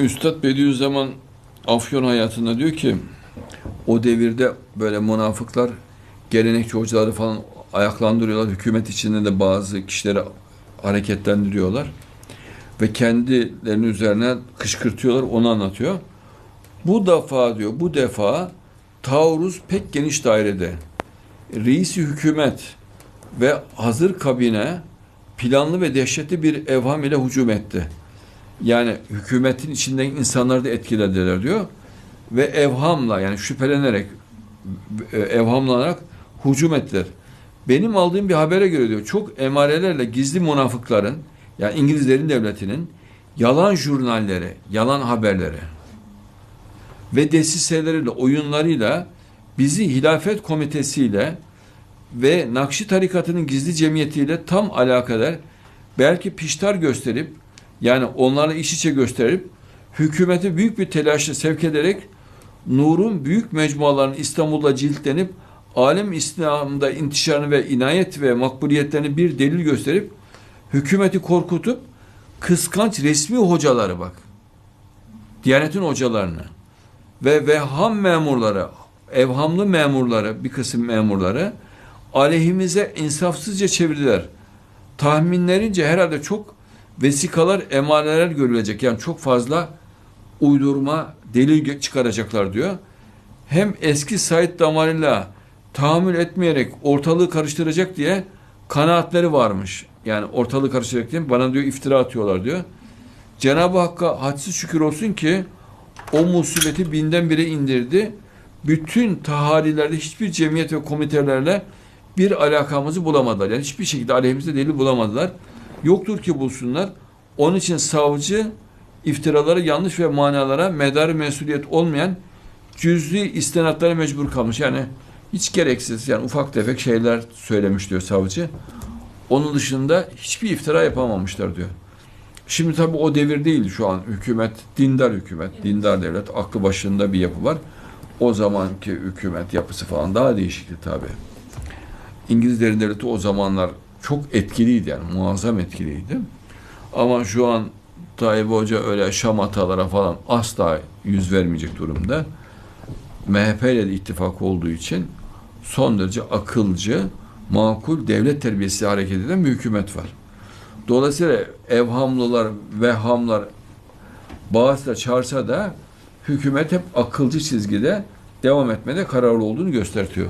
Üstad Bediüzzaman Afyon hayatında diyor ki o devirde böyle münafıklar gelenekçi hocaları falan ayaklandırıyorlar. Hükümet içinde de bazı kişileri hareketlendiriyorlar. Ve kendilerinin üzerine kışkırtıyorlar. Onu anlatıyor. Bu defa diyor, bu defa taarruz pek geniş dairede. Reisi hükümet ve hazır kabine planlı ve dehşetli bir evham ile hücum etti. Yani hükümetin içindeki insanları da etkilediler diyor. Ve evhamla yani şüphelenerek e, evhamlanarak hücum ettiler. Benim aldığım bir habere göre diyor çok emarelerle gizli münafıkların yani İngilizlerin devletinin yalan jurnalleri, yalan haberleri ve desiseleriyle, oyunlarıyla bizi hilafet komitesiyle ve Nakşi tarikatının gizli cemiyetiyle tam alakadar belki piştar gösterip yani onlarla iş içe gösterip hükümeti büyük bir telaşla sevk ederek Nur'un büyük mecmualarının İstanbul'da ciltlenip alem İslam'da intişarını ve inayet ve makbuliyetlerini bir delil gösterip hükümeti korkutup kıskanç resmi hocaları bak. Diyanetin hocalarını ve vehham memurları, evhamlı memurları, bir kısım memurları aleyhimize insafsızca çevirdiler. Tahminlerince herhalde çok vesikalar, emaneler görülecek. Yani çok fazla uydurma, delil çıkaracaklar diyor. Hem eski Said damarıyla tahammül etmeyerek ortalığı karıştıracak diye kanaatleri varmış. Yani ortalığı karıştıracak diye bana diyor iftira atıyorlar diyor. Cenab-ı Hakk'a hadsiz şükür olsun ki o musibeti binden bire indirdi. Bütün tahalilerde hiçbir cemiyet ve komitelerle bir alakamızı bulamadılar. Yani hiçbir şekilde aleyhimizde delil bulamadılar. Yoktur ki bulsunlar. Onun için savcı iftiraları yanlış ve manalara medar mesuliyet olmayan cüz'i istinatlara mecbur kalmış. Yani hiç gereksiz yani ufak tefek şeyler söylemiş diyor savcı. Onun dışında hiçbir iftira yapamamışlar diyor. Şimdi tabii o devir değil şu an hükümet, dindar hükümet, dindar devlet, aklı başında bir yapı var. O zamanki hükümet yapısı falan daha değişikti tabii. İngilizlerin devleti o zamanlar çok etkiliydi yani muazzam etkiliydi. Ama şu an Tayyip Hoca öyle şamatalara falan asla yüz vermeyecek durumda. MHP ile de ittifak olduğu için son derece akılcı, makul, devlet terbiyesi hareket eden bir hükümet var. Dolayısıyla evhamlılar, vehhamlar bağırsa çağırsa da hükümet hep akılcı çizgide devam etmede kararlı olduğunu göstertiyor.